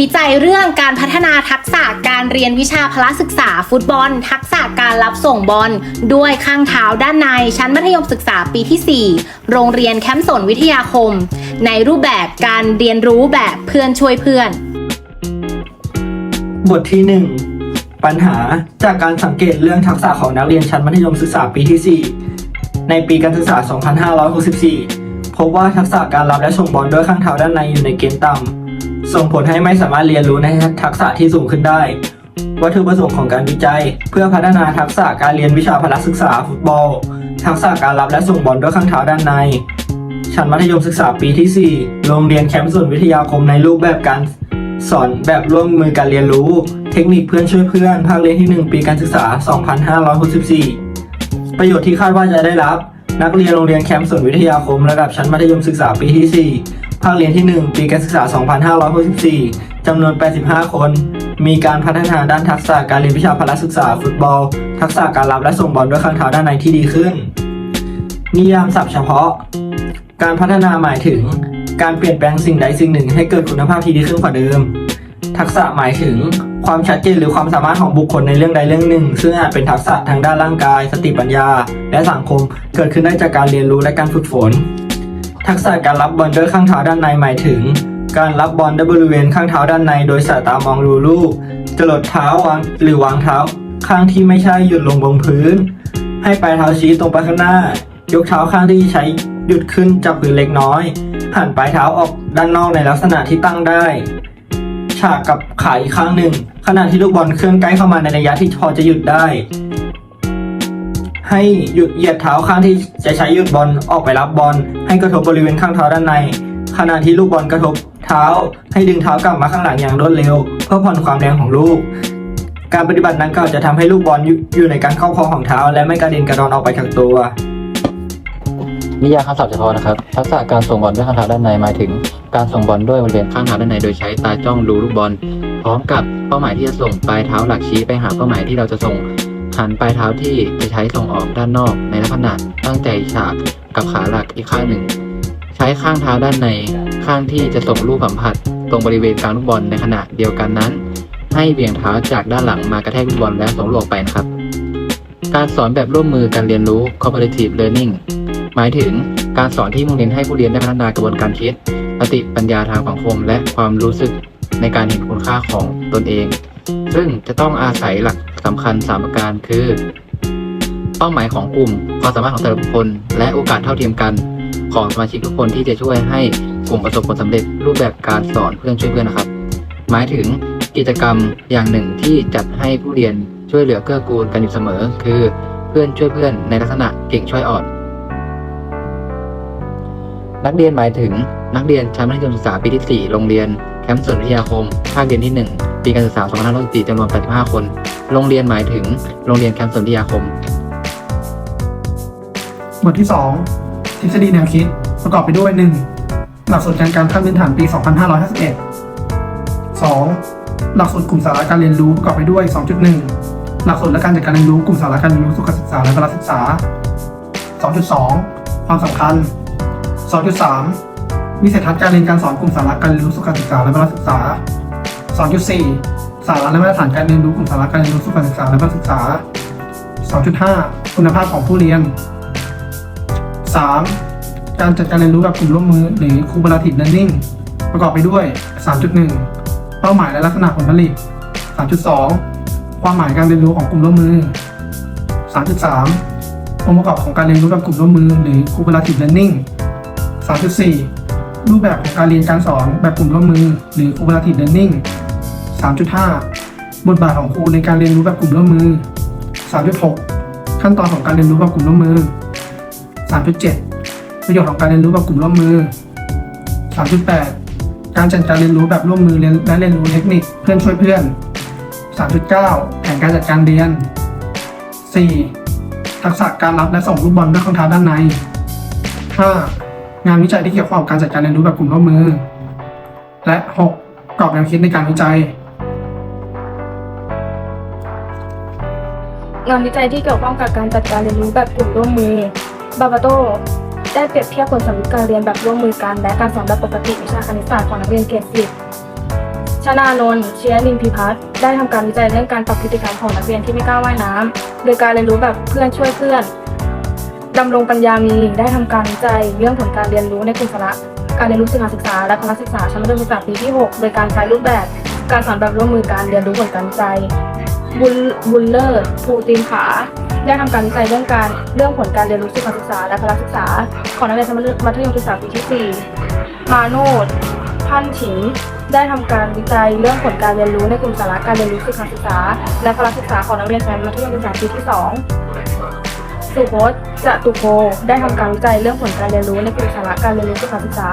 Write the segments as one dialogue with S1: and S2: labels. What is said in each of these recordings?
S1: วิจัยเรื่องการพัฒนาทักษะการเรียนวิชาพละศึกษาฟุตบอล ทักษะการรับส่งบอล ด้วยข้างเท้าด้านในชั้นมัธยมศึกษาปีที่ 4 โรงเรียนแคมป์สนวิทยาคม ในรูปแบบการเรียนรู้แบบเพื่อนช่วยเพื่อน
S2: บทที่ 1 ปัญหาจากการสังเกตเรื่องทักษะของนักเรียนชั้นมัธยมศึกษาปีที่ 4 ในปีการศึกษา 2564 พบว่าทักษะการรับและส่งบอลด้วยข้างเท้าด้านในอยู่ในเกณฑ์ต่ำ ส่งผลให้ไม่สามารถเรียนรู้ในทักษะที่สูงขึ้นได้ วัตถุประสงค์ของการวิจัย เพื่อพัฒนาทักษะการเรียนวิชาพละศึกษาฟุตบอล ทักษะการรับและส่งบอลด้วยข้างเท้าด้านใน ชั้นมัธยมศึกษาปีที่ 4 โรงเรียนแคมป์สวนวิทยาคมในรูปแบบการสอนแบบร่วมมือการเรียนรู้ เทคนิคเพื่อนช่วยเพื่อน ภาคเรียนที่ 1 ปีการศึกษา 2564 ประโยชน์ที่คาดว่าจะได้รับ นักเรียนโรงเรียนแคมป์สวนวิทยาคมระดับชั้นมัธยมศึกษาปีที่ 4 ภาคเรียนที่ 1 ปีการศึกษา 2564จำนวน 85 คน มีการพัฒนาด้านทักษะการเรียนวิชาพละศึกษาฟุตบอล ทักษะการรับและส่งบอลด้วยข้างเท้าด้านในที่ดีขึ้น นิยามศัพท์เฉพาะ การพัฒนาหมายถึง การเปลี่ยนแปลงสิ่งใดสิ่งหนึ่งให้เกิดคุณภาพที่ดีขึ้นกว่าเดิม ทักษะหมายถึง ความชัดเจนหรือความสามารถของบุคคลในเรื่องใดเรื่องหนึ่ง ซึ่งอาจเป็นทักษะทางด้านร่างกาย สติปัญญา และสังคม เกิดขึ้นได้จากการเรียนรู้และการฝึกฝน ทักษะการรับบอลด้วยข้างเท้าด้านในหมายถึง การรับบอลด้วยบริเวณข้างเท้าด้านใน โดยสายตามองดูลูกจรดเท้าวางหรือวางเท้า ข้างที่ไม่ใช่หยุดลงบนพื้น ให้ปลายเท้าชี้ตรงไปข้างหน้า ยกเท้าข้างที่ใช้หยุดขึ้นจับพื้นเล็กน้อย หันปลายเท้าออกด้านนอกในลักษณะที่ตั้งได้ ฉากกับขาอีกข้างหนึ่งขณะที่ลูกบอลเคลื่อนใกล้เข้ามาในระยะที่พอจะหยุดได้ ให้หยุดเหยียดเท้าข้างที่จะใช้หยุดบอลออกไปรับบอล ให้กระทบบริเวณข้างเท้าด้านใน ขณะที่ลูกบอลกระทบเท้า ให้ดึงเท้ากลับมาข้างหลังอย่างรวดเร็ว เพื่อผ่อนความแรงของลูก การปฏิบัตินั้นก็จะทำให้ลูกบอลอยู่อยู่ในการเข้าครองของเท้า และไม่กระเด็นกระดอนออกไปจากตัว
S3: นิยามคำศัพท์เฉพาะนะครับ ทักษะการส่งบอลด้วยข้างเท้าด้านในหมายถึง การส่งบอลด้วยบริเวณข้างเท้าด้านใน โดยใช้ตาจ้องดูลูกบอล พร้อมกับเป้าหมายที่จะส่งปลายเท้าหลักชี้ไปหาเป้าหมายที่เราจะส่ง หันปลายเท้าที่จะใช้ส่งออกด้านนอกในลักษณะตั้งใจฉากกับขาหลักอีกข้างหนึ่ง ใช้ข้างเท้าด้านในข้างที่จะส่งลูกสัมผัส ตรงบริเวณกลางลูกบอลในขณะเดียวกันนั้น ให้เบี่ยงเท้าจากด้านหลังมากระแทกลูกบอลแล้วส่งลูกออกไปนะครับ การสอนแบบร่วมมือการเรียนรู้ cooperative learning หมายถึงการสอนที่มุ่งเน้นให้ผู้เรียนได้พัฒนากระบวนการคิดสติปัญญาทางสังคมและความรู้สึกในการเห็นคุณค่าของตนเอง ซึ่งจะต้องอาศัยหลักสำคัญ 3 ประการคือ เป้าหมายของกลุ่มความสามารถของแต่ละบุคคล และโอกาสเท่าเทียมกันของสมาชิกทุกคนที่จะช่วยให้กลุ่มประสบผลสำเร็จรูปแบบการสอนเพื่อนช่วยเพื่อนนะครับ หมายถึงกิจกรรมอย่างหนึ่งที่จัดให้ผู้เรียนช่วยเหลือเกื้อกูลกันอยู่เสมอ คือเพื่อนช่วยเพื่อนในลักษณะเก่งช่วยอ่อน นักเรียนหมายถึงนักเรียนชั้นมัธยมศึกษาปีที่ 4 โรงเรียน แคมป์สวนวิทยาคม ภาคเรียนที่ 1 ปีการศึกษา2564จำนวน 85 คน โรงเรียนหมายถึง โรงเรียนแคมป์สวนวิทยาคม
S4: บทที่ 2 ทฤษฎีแนวคิด ประกอบไปด้วย 1. หลักสูตรการการขั้นพื้นฐานปี 2551 2. หลักสูตรกลุ่มสาระการเรียนรู้ประกอบไปด้วย 2.1 หลักสูตรและการจัดการเรียนรู้กลุ่มสาระการเรียนรู้สุขศึกษาและพละศึกษา 2.2 ความสำคัญ 2.3 วิสัยทัศน์การเรียนการสอนกลุ่มสาระการเรียนรู้สุขศึกษาและพละศึกษา 2.4 สาระและมาตรฐานการเรียนรู้กลุ่มสาระการเรียนรู้สุขศึกษาและพละศึกษา 2.5 คุณภาพของผู้เรียน 3. การจัดการเรียนรู้แบบกลุ่มร่วมมือหรือ cooperative learning ประกอบไปด้วย 3.1 เป้าหมายและลักษณะผลผลิต 3.2 ความหมายการเรียนรู้ของกลุ่มร่วมมือ 3.3 องค์ประกอบของการเรียนรู้แบบกลุ่มร่วมมือหรือ cooperative learning 3.4 รูปแบบของการเรียนการสอนแบบกลุ่มร่วมมือ หรือ cooperative learning 3.5 บทบาทของครูในการเรียนรู้แบบกลุ่มร่วมมือ 3.6 ขั้นตอนของการเรียนรู้แบบกลุ่มร่วมมือ 3.7 ประโยชน์ของการเรียนรู้แบบกลุ่มร่วมมือ 3.8 การจัดการเรียนรู้แบบร่วมมือและเรียนรู้เทคนิคเพื่อนช่วยเพื่อน 3.9 แผนการจัดการเรียน 4. ทักษะการรับและส่งลูกบอลด้วยข้างเท้าด้านใน 5. งานวิจัยที่เกี่ยวข้องกับการจัดการเรียนรู้แบบกลุ่มร่วมมือ และ 6. กรอบแนวคิดในการวิจัย
S5: งานวิจัยที่เกี่ยวข้องกับการจัดการเรียนรู้แบบกลุ่มร่วมมือบาบาโตได้เปรียบเทียบผลสำลิดการเรียนแบบร่วมมือกัน และการสอนแบบปกติวิชาคณิตศาสตร์ของนักเรียนเกรดสิบชนานนท์เชียรินพิพัฒน์ได้ทำการวิจัยเรื่องการปรับพฤติกรรมของนักเรียนที่ไม่กล้าว่ายน้ำโดยการเรียนรู้แบบเพื่อนช่วยเพื่อน ดำรงปัญญามีได้ทำการวิจัยเรื่องผลการเรียนรู้ในกลุ่มสาระการเรียนรู้สื่อการศึกษาและพละศึกษาชั้นมัธยมศึกษาปีที่ 6 โดยการใช้รูปแบบการสอนแบบร่วมมือการเรียนรู้ผลการวิจัยบุลบุลเลอร์ภูตินผาได้ทำการวิจัยเรื่องการเรื่องผลการเรียนรู้สื่อการศึกษาและพละศึกษา ของนักเรียนชั้นมัธยมศึกษาปีที่ 4 มาโนดพันถิงได้ทำการวิจัยเรื่องผลการเรียนรู้ในกลุ่มสาระการเรียนรู้สื่อการศึกษา และพละศึกษาของนักเรียนชั้นมัธยมศึกษาปีที่ 2 สุพจน์จตุโพได้ทำการวิจัยเรื่องผลการเรียนรู้ในกลุ่มสาระการเรียนรู้สื่อกาศึกษา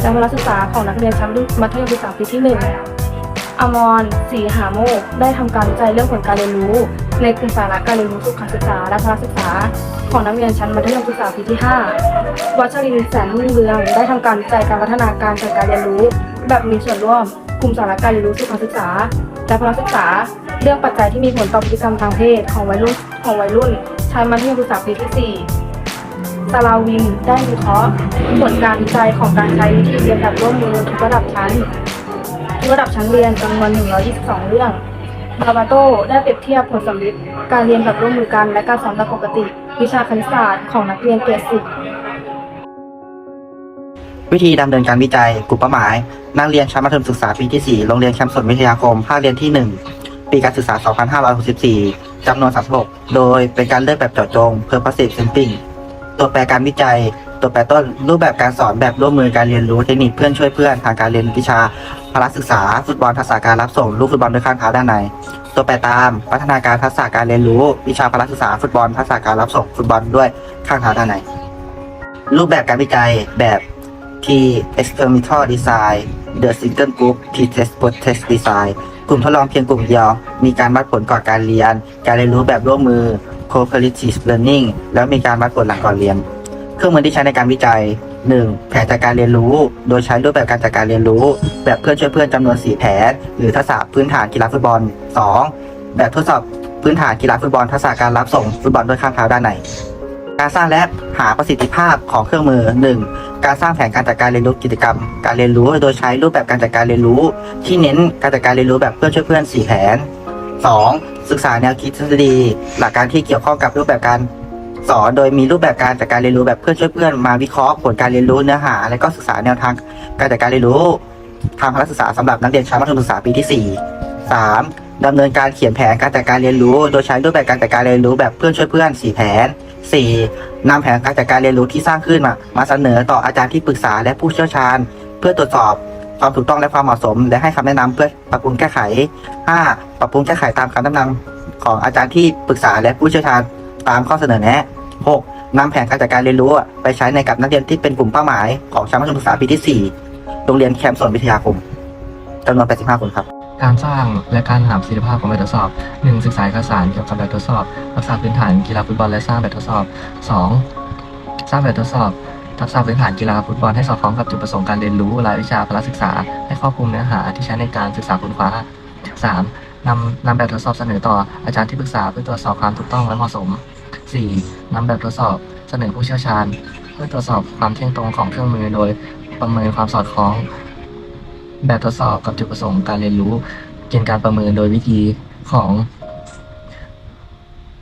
S5: และพละศึกษาของนักเรียนชั้นมัธยมศึกษาปีที่ 1 อมรศรีหาโมกได้ทำการวิจัยเรื่องผลการเรียนรู้ ในกลุ่มสาระการเรียนรู้สุขศึกษา และพละศึกษา ของนักเรียนชั้นมัธยมศึกษาปีที่ 5 วัชรินทร์แสนรุ่งเรือง ได้ทำการวิจัยการพัฒนาการจัดการเรียนรู้ แบบมีส่วนร่วมกลุ่มสาระการเรียนรู้สุขศึกษา และพละศึกษา เรื่องปัจจัยที่มีผลต่อพฤติกรรมทางเพศของวัยรุ่นของวัยรุ่น ชั้นมัธยมศึกษาปีที่ 4 สลาวินได้วิเคราะห์ผลการวิจัยของการใช้วิธีเรียนแบบร่วมมือทุกระดับชั้นทุกระดับชั้นเรียนจำนวน 122 เรื่องบาบาโตได้เปรียบเทียบผลสำลิดการเรียนแบบร่วมมือกันและการสอนแบบปกติ วิชาคณิตศาสตร์ของนักเรียนเกรดสิบ
S6: วิธีดำเนินการวิจัย กลุ่มเป้าหมาย นักเรียนชั้นมัธยมศึกษาปีที่ 4 โรงเรียนแคมป์สนวิทยาคม ภาคเรียนที่1 ปีการศึกษา 2564 จำนวน 36 โดยเป็นการเลือกแบบเจาะจง purposive sampling ตัวแปรการวิจัย ตัวแปรต้น รูปแบบการสอนแบบร่วมมือการเรียนรู้เทคนิคเพื่อนช่วยเพื่อนทางการเรียนวิชาพละศึกษา ฟุตบอลทักษะการรับส่ง ลูกฟุตบอลด้วยข้างเท้าด้านใน ตัวแปรตาม พัฒนาการทักษะการเรียนรู้ วิชาพละศึกษา ฟุตบอลทักษะการรับส่ง ฟุตบอลด้วยข้างเท้าด้านใน รูปแบบการวิจัยแบบ T experimental design the single group T test post test design กลุ่มทดลองเพียงกลุ่มเดียว มีการวัดผลก่อนการเรียน การเรียนรู้แบบร่วมมือ cooperative learning แล้วมีการวัดผลหลังก่อนเรียน เครื่องมือที่ใช้ในการวิจัย 1. แผนจัดการเรียนรู้ โดยใช้รูปแบบการจัดการเรียนรู้ แบบเพื่อนช่วยเพื่อนจำนวน 4 แผน หรือทักษะพื้นฐานกีฬาฟุตบอล 2. แบบทดสอบพื้นฐานกีฬาฟุตบอลทักษะการรับส่งฟุตบอลด้วยข้างเท้าด้านใน การสร้างและหาประสิทธิภาพของเครื่องมือ 1. การสร้างแผนการจัดการเรียนรู้กิจกรรม การเรียนรู้โดยใช้รูปแบบการจัดการเรียนรู้ ที่เน้นการจัดการเรียนรู้แบบเพื่อนช่วยเพื่อน4แผน 2. ศึกษาแนวคิดทฤษฎี หลักการที่เกี่ยวข้องกับรูปแบบการสอนโดยมีรูปแบบการจัดการเรียนรู้แบบเพื่อนช่วยเพื่อนมาวิเคราะห์ผลการเรียนรู้เนื้อหา และก็ศึกษาแนวทางการจัดการเรียนรู้ ทางพละศึกษาสำหรับนักเรียนชั้นมัธยมศึกษาปีที่ 4 3. ดำเนินการเขียนแผนการจัดการเรียนรู้ โดยใช้รูปแบบการจัดการเรียนรู้แบบเพื่อนช่วยเพื่อน 4 แผน 4. นำแผนการจัดการเรียนรู้ที่สร้างขึ้นมา มาเสนอต่ออาจารย์ที่ปรึกษาและผู้เชี่ยวชาญ เพื่อตรวจสอบความถูกต้องและความเหมาะสม และให้คำแนะนำเพื่อปรับปรุงแก้ไข 5. ปรับปรุงแก้ไขตามคำแนะนำของอาจารย์ที่ปรึกษาและผู้เชี่ยวชาญตามข้อเสนอแนะ 6. นำแผนการจัดการเรียนรู้ไปใช้ในกับนักเรียนที่เป็นกลุ่มเป้าหมายของชั้นมัธยมศึกษาปีที่ 4 โรงเรียนแคมป์สนวิทยาคมจำนวน 85 คนครับ
S7: การสร้างและการหาประสิทธิภาพของแบบทดสอบ 1. ศึกษาเอกสารเกี่ยวกับแบบทดสอบทักษะพื้นฐานกีฬาฟุตบอลและสร้างแบบทดสอบ 2. สร้างแบบทดสอบทักษะพื้นฐานกีฬาฟุตบอลให้สอดคล้องกับจุดประสงค์การเรียนรู้รายวิชาพละศึกษา ให้ครอบคลุมเนื้อหาที่ใช้ในการศึกษาค้นคว้า 3. นำนำแบบทดสอบเสนอต่ออาจารย์ที่ปรึกษาเพื่อตรวจสอบความถูกต้องและเหมาะสม 4. นำแบบทดสอบเสนอผู้เชี่ยวชาญ เพื่อตรวจสอบความเที่ยงตรงของเครื่องมือโดยประเมินความสอดคล้อง แบบทดสอบกับจุดประสงค์การเรียนรู้ เกณฑ์การประเมินโดยวิธีของ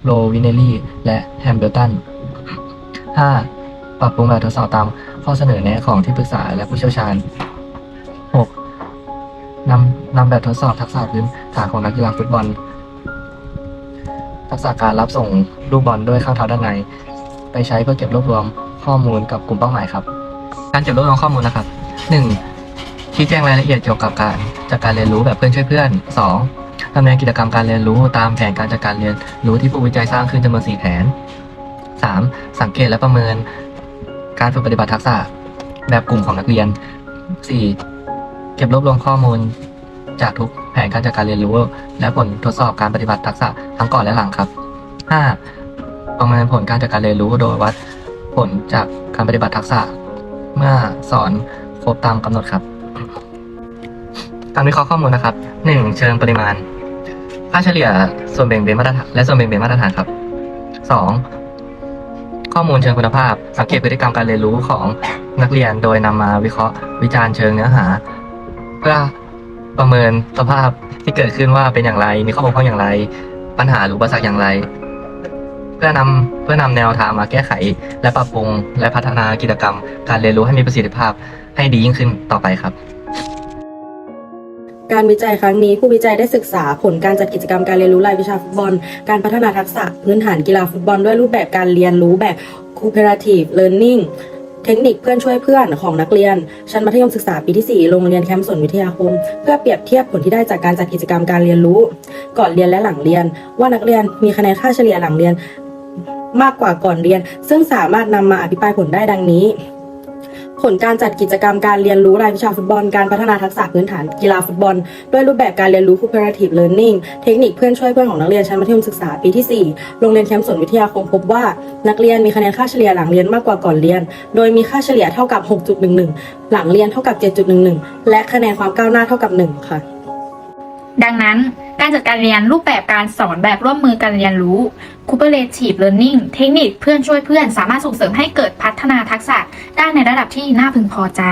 S7: โรวินเนลลี่และแฮมเบลตัน 5. ปรับปรุงแบบทดสอบตามข้อเสนอแนะของที่ปรึกษาและผู้เชี่ยวชาญ 6. นำนำแบบทดสอบทักษะพื้นฐานของนักกีฬาฟุตบอล ทักษะการรับส่งลูกบอลด้วยข้างเท้าด้านใน ไปใช้เพื่อเก็บรวบรวมข้อมูลกับกลุ่มเป้าหมายครับ การเก็บรวบรวมข้อมูลนะครับ 1. ชี้แจงรายละเอียดเกี่ยวกับการจัดการเรียนรู้แบบเพื่อนช่วยเพื่อน 2. ดำเนินกิจกรรมการเรียนรู้ตามแผนการจัดการเรียนรู้ที่ผู้วิจัยสร้างขึ้นจำนวน4แผน 3. สังเกตและประเมินการฝึกปฏิบัติทักษะแบบกลุ่มของนักเรียน 4. เก็บรวบรวมข้อมูลจากทุกแผนการจัดการเรียนรู้ และผลทดสอบการปฏิบัติทักษะทั้งก่อนและหลังครับ 5. ประเมินผลการจัดการเรียนรู้โดยวัดผลจากการปฏิบัติทักษะ เมื่อสอนครบตามกำหนดครับ การวิเคราะห์ข้อมูลนะครับ 1. เชิงปริมาณ ค่าเฉลี่ยส่วนแบ่งเบนมาตรฐานและส่วนแบ่งเบนมาตรฐานครับ 2. ข้อมูลเชิงคุณภาพ สังเกตพฤติกรรมการเรียนรู้ของนักเรียนโดยนำมาวิเคราะห์วิจารณ์เชิงเนื้อหา เพื่อ
S8: ประเมินสภาพที่เกิดขึ้นว่าเป็นอย่างไร มีข้อบกพร่องอย่างไร ปัญหาหรืออุปสรรคอย่างไร เพื่อนำเพื่อนำแนวทางมาแก้ไข และปรับปรุง และพัฒนากิจกรรม การเรียนรู้ให้มีประสิทธิภาพให้ดียิ่งขึ้นต่อไปครับ
S9: การวิจัยครั้งนี้ ผู้วิจัยได้ศึกษาผลการจัดกิจกรรมการเรียนรู้รายวิชาฟุตบอล การพัฒนาทักษะพื้นฐานกีฬาฟุตบอล ด้วยรูปแบบการเรียนรู้แบบ cooperative learning เทคนิคเพื่อนช่วยเพื่อนของนักเรียน ชั้นมัธยมศึกษาปีที่ 4 โรงเรียนแคมป์สนวิทยาคม เพื่อเปรียบเทียบผลที่ได้จากการจัดกิจกรรมการเรียนรู้ ก่อนเรียนและหลังเรียน ว่านักเรียนมีคะแนนค่าเฉลี่ยหลังเรียน มากกว่าก่อนเรียน ซึ่งสามารถนำมาอภิปรายผลได้ดังนี้ ผลการจัดกิจกรรมการเรียนรู้รายวิชาฟุตบอล การพัฒนาทักษะพื้นฐานกีฬาฟุตบอล ด้วยรูปแบบการเรียนรู้ cooperative learning เทคนิคเพื่อนช่วยเพื่อนของนักเรียนชั้นมัธยมศึกษาปีที่ 4 โรงเรียนแคมป์สนวิทยาคมพบว่า นักเรียนมีคะแนนค่าเฉลี่ยหลังเรียนมากกว่าก่อนเรียน โดยมีค่าเฉลี่ยเท่ากับ 6.11 หลังเรียนเท่ากับ 7.11 และคะแนนความก้าวหน้าเท่ากับ 1 ค่ะ
S10: ดังนั้น การจัดการเรียนรูปแบบการสอนแบบร่วมมือการเรียนรู้ cooperative learning เทคนิคเพื่อนช่วยเพื่อนสามารถส่งเสริมให้เกิดพัฒนาทักษะได้ในระดับที่น่าพึงพอใจ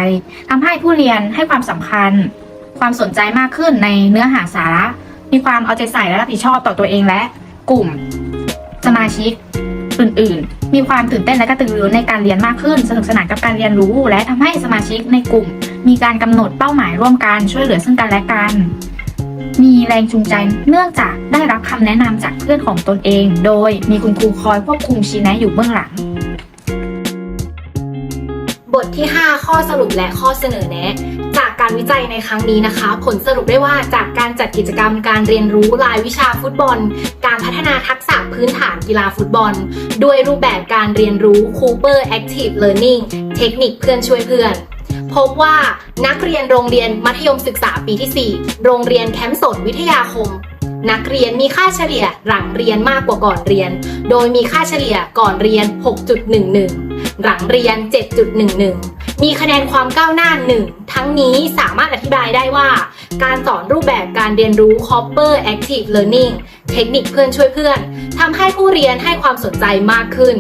S10: ทำให้ผู้เรียนให้ความสำคัญ ความสนใจมากขึ้นในเนื้อหาสาระ มีความเอาใจใส่และรับผิดชอบต่อตัวเองและ กลุ่ม สมาชิก อื่น ๆ มีความตื่นเต้นและกระตือรือร้นในการเรียนมากขึ้น สนุกสนานกับการเรียนรู้ และทำให้สมาชิกในกลุ่ม มีการกำหนดเป้าหมายร่วมกันช่วยเหลือซึ่งกันและกัน มีแรงจูงใจเนื่องจากได้รับคำแนะนำจากเพื่อนของตนเอง โดยมีคุณครูคอยควบคุมชี้แนะอยู่เบื้องหลัง
S1: บทที่ 5 ข้อสรุปและข้อเสนอแนะ จากการวิจัยในครั้งนี้นะคะ ผลสรุปได้ว่าจากการจัดกิจกรรมการเรียนรู้รายวิชาฟุตบอล การพัฒนาทักษะพื้นฐานกีฬาฟุตบอล ด้วยรูปแบบการเรียนรู้ Cooper Active Learning เทคนิคเพื่อนช่วยเพื่อน พบว่านักเรียนโรงเรียนมัธยมศึกษาปีที่ 4 โรงเรียนแคมป์สนวิทยาคม นักเรียนมีค่าเฉลี่ยหลังเรียนมากกว่าก่อนเรียน โดยมีค่าเฉลี่ยก่อนเรียน 6.11 หลังเรียน 7.11 มีคะแนนความก้าวหน้า 1 ทั้งนี้สามารถอธิบายได้ว่า การสอนรูปแบบการเรียนรู้ Copper Active Learning เทคนิคเพื่อนช่วยเพื่อนทำให้ผู้เรียนให้ความสนใจมากขึ้น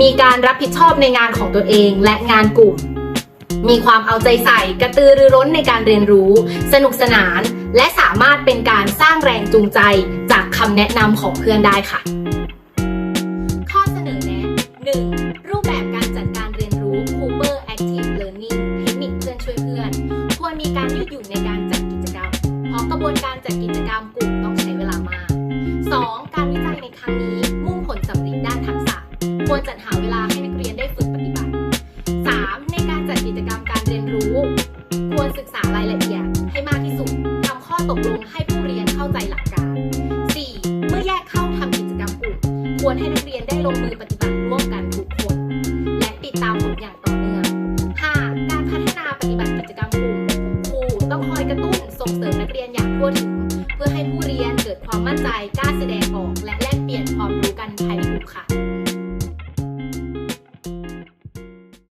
S1: มีการรับผิดชอบในงานของตัวเองและงานกลุ่ม มีความเอาใจใส่กระตือรือร้นในการเรียนรู้ สนุกสนาน และสามารถเป็นการสร้างแรงจูงใจจากคำแนะนำของเพื่อนได้ค่ะ ตกลงให้ผู้เรียนเข้าใจหลักการ 4. เมื่อแยกเข้าทำกิจกรรมกลุ่มควรให้นักเรียนได้ลงมือปฏิบัติร่วมกันทุก